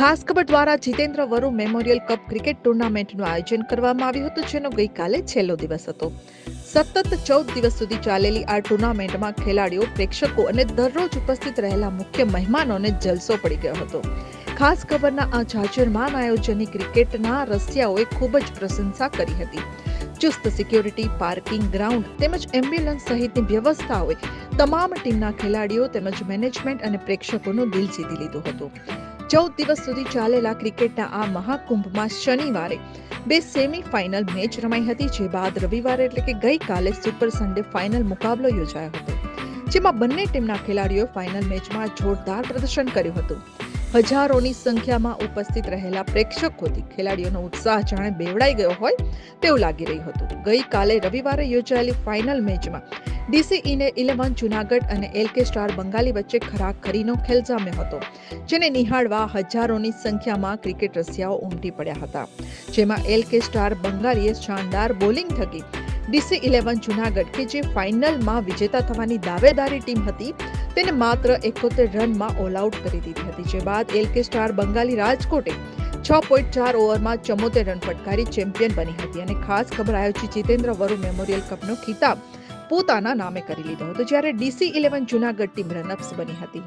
ખાસ ખબર દ્વારા Jitendra Varu memorial cup cricket ટુર્નામેન્ટનું આયોજન કરવામાં આવ્યું હતું, જેનો ગઈકાલે છેલ્લો દિવસ હતો. સતત ચૌદ દિવસ સુધી ચાલેલી આ ટુર્નામેન્ટમાં ખેલાડીઓ, પ્રેક્ષકો અને દરરોજ ઉપસ્થિત રહેલા મુખ્ય મહેમાનોને જલસો પડી ગયો હતો. ખાસ ખબરના આ જાજરમાન આયોજનની ક્રિકેટના રસિયાઓએ ખૂબ જ પ્રશંસા કરી હતી. ચુસ્ત સિક્યોરિટી, પાર્કિંગ ગ્રાઉન્ડ તેમજ એમ્બ્યુલન્સ સહિતની વ્યવસ્થાઓએ તમામ ટીમના ખેલાડીઓ તેમજ મેનેજમેન્ટ અને પ્રેક્ષકોનું દિલ જીતી લીધું હતું. ચૌદ દિવસ સુધી ચાલેલા ક્રિકેટના આ મહાકુંભમાં શનિવારે બે સેમી ફાઇનલ મેચ રમાઈ હતી, જે બાદ રવિવારે એટલે કે ગઈકાલે સુપર સન્ડે ફાઇનલ મુકાબલો યોજાયો હતો, જેમાં બંને ટીમના ખેલાડીઓ ફાઇનલ મેચમાં જોરદાર પ્રદર્શન કર્યું હતું. હજારોની સંખ્યામાં ઉપસ્થિત રહેલા પ્રેક્ષકોથી ખેલાડીઓનો ઉત્સાહ જાણે બેવડાઈ ગયો હોય તેવું લાગી રહ્યું હતું. ગઈકાલે રવિવારે યોજાયેલી ફાઇનલ મેચમાં ડીસી ઇને ઇલેવન, જુનાગઢ અને એલકે સ્ટાર બંગાલી વચ્ચે ખરાખરીનો ખેલ જામ્યો હતો, જેને નિહાળવા હજારોની સંખ્યામાં ક્રિકેટ રસિયાઓ ઉમટી પડ્યા હતા. જેમાં એલકે સ્ટાર બંગાળીએ શાનદાર બોલિંગ થકી ડીસી ઇલેવન, જુનાગઢ કે જે ફાઇનલમાં વિજેતા થવાની દાવેદારી ટીમ હતી તેને માત્ર એકોતેર રનમાં ઓલ આઉટ કરી દીધી હતી. જે બાદ એલકે સ્ટાર બંગાળી રાજકોટે છ પોઈન્ટ ચાર ઓવરમાં ચમોતેર રન ફટકારી ચેમ્પિયન બની હતી અને ખાસ ખબર આયોજિત જીતેન્દ્ર વરુ મેમોરિયલ કપનો ખિતાબ પોતાના નામે કરી લીધો હતો. જ્યારે DC eleven Junagadh team runner ups બની હતી.